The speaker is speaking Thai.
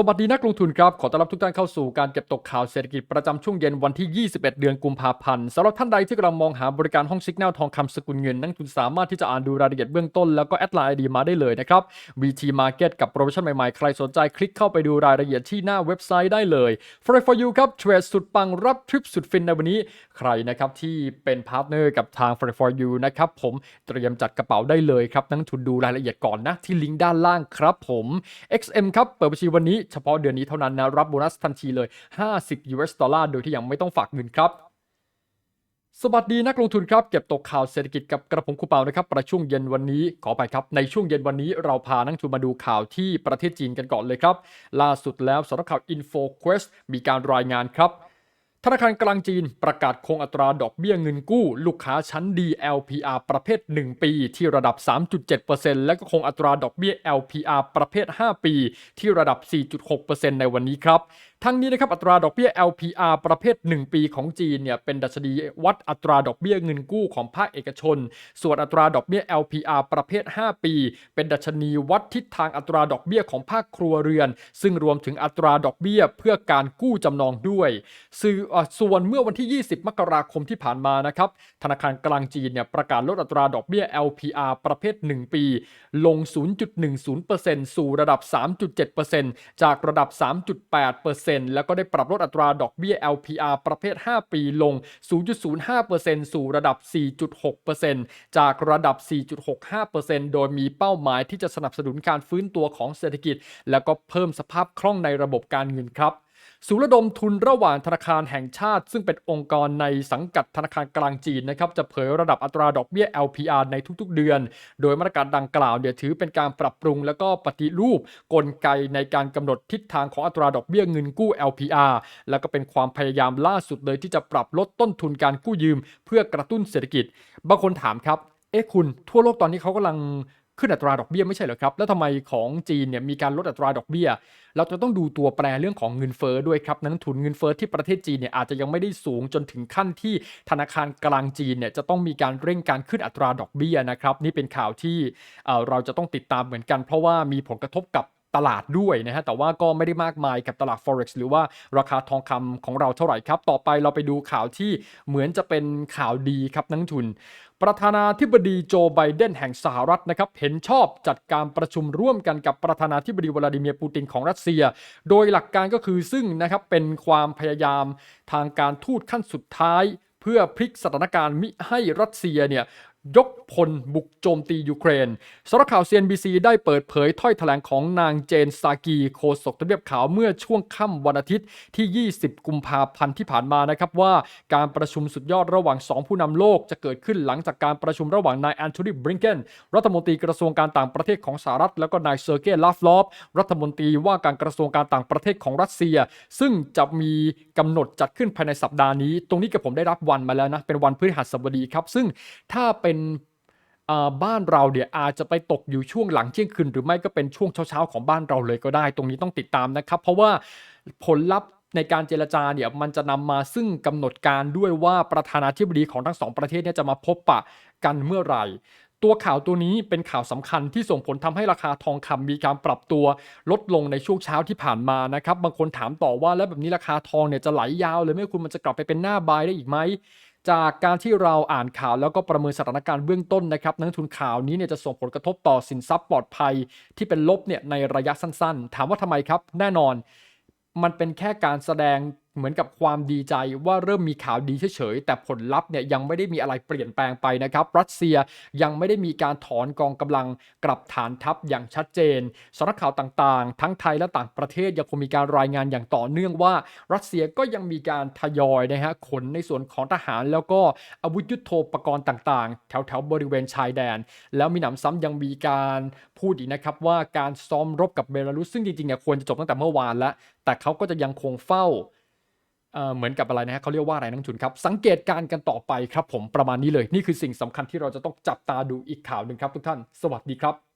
สวัสดีนักลงทุนครับ ขอต้อนรับทุกท่านเข้าสู่การเก็บตกข่าวเศรษฐกิจประจำช่วงเย็นวันที่ 21 เดือนกุมภาพันธ์สำหรับท่านใดที่กำลังมองหาบริการห้องซิกแนลทองคำสกุลเงิน นักทุนสามารถที่จะอ่านดูรายละเอียดเบื้องต้นแล้วก็แอดไลน์ไอดีมาได้เลยนะครับ VT Market กับโปรโมชั่นใหม่ๆ ใครสนใจคลิกเข้าไปดูรายละเอียดที่หน้าเว็บไซต์ได้เลย f r e for you ครับเทรดสุดปังรับทริปสุดฟินในวันนี้ใครนะครับที่เป็นพาร์ทเนอร์กับทาง f r e for you นะครับผมเตรียมจัดกระเป๋าได้เลยครับนักทุนดูรายละเอียดก่อนนะที่ลิงก์ด้านล่างครับผม XM ครับเปิดบัญชีวันนี้เฉพาะเดือนนี้เท่านั้นนะ รับโบนัสทันทีเลย 50 US ดอลลาร์โดยที่ยังไม่ต้องฝากเงินครับสวัสดีนักลงทุนครับ เก็บตกข่าวเศรษฐกิจกับกระผมคูเปานะครับ ประช่วงเย็นวันนี้ขอไปครับ ในช่วงเย็นวันนี้เราพานักลงทุนมาดูข่าวที่ประเทศจีนกันก่อนเลยครับ ล่าสุดแล้วสำนักข่าว InfoQuest มีการรายงานครับ ธนาคารกลางจีนประกาศคงอัตราดอกเบี้ยเงินกู้ ลูกค้าชั้นดี LPR ประเภท 1 ปี ที่ระดับ 3.7%และก็คงอัตราดอกเบี้ย LPR ประเภท 5 ปี ที่ระดับ 4.6%ในวันนี้ครับทั้งนี้นะครับอัตราดอกเบี้ย LPR ประเภท 1 ปีของจีนเนี่ยเป็นดัชนีวัดอัตราดอกเบี้ยเงินกู้ของภาคเอกชน ส่วนอัตราดอกเบี้ย LPR ประเภท 5 ปี เป็นดัชนีวัดทิศทางอัตราดอกเบี้ยของภาคครัวเรือน ซึ่งรวมถึงอัตราดอกเบี้ยเพื่อการกู้จำนองด้วยสื่อส่วนเมื่อวันที่ 20 มกราคมที่ผ่านมานะครับธนาคารกลางจีนเนี่ยประกาศลดอัตราดอกเบี้ย LPR ประเภท 1 ปี ลง 0.10%สู่ระดับ 3.7%จากระดับ 3.8%แล้วก็ได้ปรับลดอัตราดอกเบี้ย LPR ประเภท 5 ปีลง 0.05%สู่ระดับ 4.6%จากระดับ 4.65%โดยมีเป้าหมายที่จะสนับสนุนการฟื้นตัวของเศรษฐกิจ แล้วก็เพิ่มสภาพคล่องในระบบการเงินครับ ศูนย์ระดมทุนระหว่างธนาคารแห่งชาติ ซึ่งเป็นองค์กรในสังกัดธนาคารกลางจีนนะครับจะเผยระดับอัตราดอกเบี้ย LPR ในทุกๆ เดือน โดยมาตรการดังกล่าวเนี่ยถือเป็นการปรับปรุงแล้วก็ปฏิรูปกลไกในการกำหนดทิศทางของอัตราดอกเบี้ยเงินกู้ LPR แล้วก็เป็นความพยายามล่าสุดเลยที่จะปรับลดต้นทุนการกู้ยืม เพื่อกระตุ้นเศรษฐกิจ บางคนถามครับ เอ๊ะคุณทั่วโลกตอนนี้เขากำลัง ขึ้นอัตราดอกเบี้ยไม่ใช่เหรอครับ แล้วทำไมของจีนเนี่ยมีการลดอัตราดอกเบี้ย เราจะต้องดูตัวแปรเรื่องของเงินเฟ้อด้วยครับนักลงทุนเงินเฟ้อที่ประเทศจีนเนี่ยอาจจะยังไม่ได้สูงจนถึงขั้นที่ธนาคารกลางจีนเนี่ยจะต้องมีการเร่งการขึ้นอัตราดอกเบี้ยนะครับนี่เป็นข่าวที่เเราจะต้องติดตามเหมือนกัน เพราะว่ามีผลกระทบกับ ตลาดด้วยนะฮะแต่ว่าก็ไม่ได้มากมายกับตลาด forex หรือว่าราคาทองคำของเราเท่าไหร่ครับ ต่อไปเราไปดูข่าวที่เหมือนจะเป็นข่าวดีครับนักทุน ประธานาธิบดีโจไบเดนแห่งสหรัฐนะครับเห็นชอบจัดการประชุมร่วมกันกับประธานาธิบดีวลาดิเมียร์ปูตินของรัสเซีย โดยหลักการก็คือซึ่งนะครับเป็นความพยายามทางการทูตขั้นสุดท้ายเพื่อพลิกสถานการณ์มิให้รัสเซียเนี่ย ยกพลบุกโจมตียูเครนสำนักข่าว CNBC ได้เปิดเผยถ้อยแถลงของนางเจนซากีโฆษกทำเนียบขาวเมื่อช่วงค่ำวันอาทิตย์ที่ 20 กุมภาพันธ์ที่ผ่านมานะครับว่าการประชุมสุดยอดระหว่าง 2 ผู้นำโลกจะเกิดขึ้นหลังจากการประชุมระหว่างนายแอนโทนีบริงเกนรัฐมนตรีกระทรวงการต่างประเทศของสหรัฐ แล้วก็นายเซอร์เกย์ลาฟลอฟรัฐมนตรีว่าการกระทรวงการต่างประเทศของรัสเซีย ซึ่งจะมีกำหนดจัดขึ้นภายในสัปดาห์นี้ ตรงนี้กับผมได้รับวันมาแล้วนะเป็นวันพฤหัสบดีครับซึ่งถ้าเป็นอ่าบ้านเราเนี่ยอาจจะไปตกอยู่ช่วงหลังเที่ยงคืนหรือไม่ก็เป็นช่วงเช้าๆของบ้านเราเลยก็ได้ ตรงนี้ต้องติดตามนะครับ เพราะว่าผลลัพธ์ในการเจรจาเนี่ยมันจะนำมาซึ่งกำหนดการด้วยว่าประธานาธิบดีของทั้งสองประเทศเนี่ยจะมาพบปะกันเมื่อไหร่ตัวข่าวตัวนี้เป็นข่าวสำคัญที่ส่งผลทำให้ราคาทองคำมีการปรับตัวลดลงในช่วงเช้าที่ผ่านมานะครับ บางคนถามต่อว่าแล้วแบบนี้ราคาทองเนี่ยจะไหลยาวเลยไหมคุณมันจะกลับไปเป็นหน้าบายได้อีกไหม จากการที่เราอ่านข่าวแล้วก็ประเมินสถานการณ์เบื้องต้นนะครับนักลงทุนข่าวนี้เนี่ยจะส่งผลกระทบต่อสินทรัพย์ปลอดภัยที่เป็นลบเนี่ยในระยะสั้นๆ ถามว่าทำไมครับ แน่นอน มันเป็นแค่การแสดงเหมือนกับความดีใจว่าเริ่มมีข่าวดีเฉยๆ แต่ผลลัพธ์เนี่ยยังไม่ได้มีอะไรเปลี่ยนแปลงไปนะครับ รัสเซียยังไม่ได้มีการถอนกองกำลังกลับฐานทัพอย่างชัดเจนสำนักข่าวต่างๆ ทั้งไทยและต่างประเทศยังคงมีการรายงานอย่างต่อเนื่องว่า รัสเซียก็ยังมีการทยอยนะฮะขนในส่วนของทหาร แล้วก็อาวุธยุโทโธปกรณ์ต่างๆ แถวๆบริเวณชายแดน แล้วมีหนำซ้ำยังมีการพูดอีกนะครับว่าการซ้อมรบกับเบลารุสซึ่งจริงๆเนี่ยควรจะจบตั้งแต่เมื่อวานแล้วแต่เขาก็จะยังคงเฝ้า เหมือนกับอะไรนะฮะเขาเรียกว่าอะไรนักลงจุนครับ สังเกตการกันต่อไปครับผมประมาณนี้เลย นี่คือสิ่งสำคัญที่เราจะต้องจับตาดูอีกข่าวหนึ่งครับทุกท่าน สวัสดีครับ